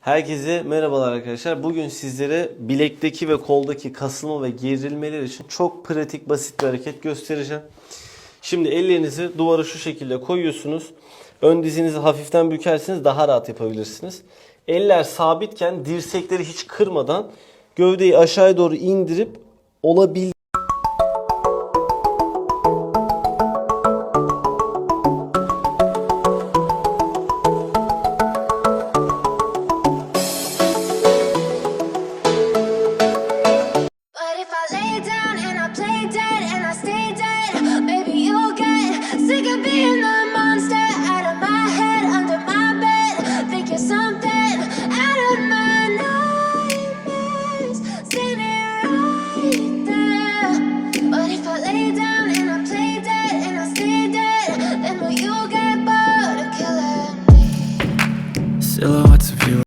Herkese merhabalar arkadaşlar. Bugün sizlere bilekteki ve koldaki kasılma ve gerilmeler için çok pratik basit bir hareket göstereceğim. Şimdi ellerinizi duvara şu şekilde koyuyorsunuz. Ön dizinizi hafiften bükerseniz daha rahat yapabilirsiniz. Eller sabitken dirsekleri hiç kırmadan gövdeyi aşağıya doğru indirip olabil Silhouettes of you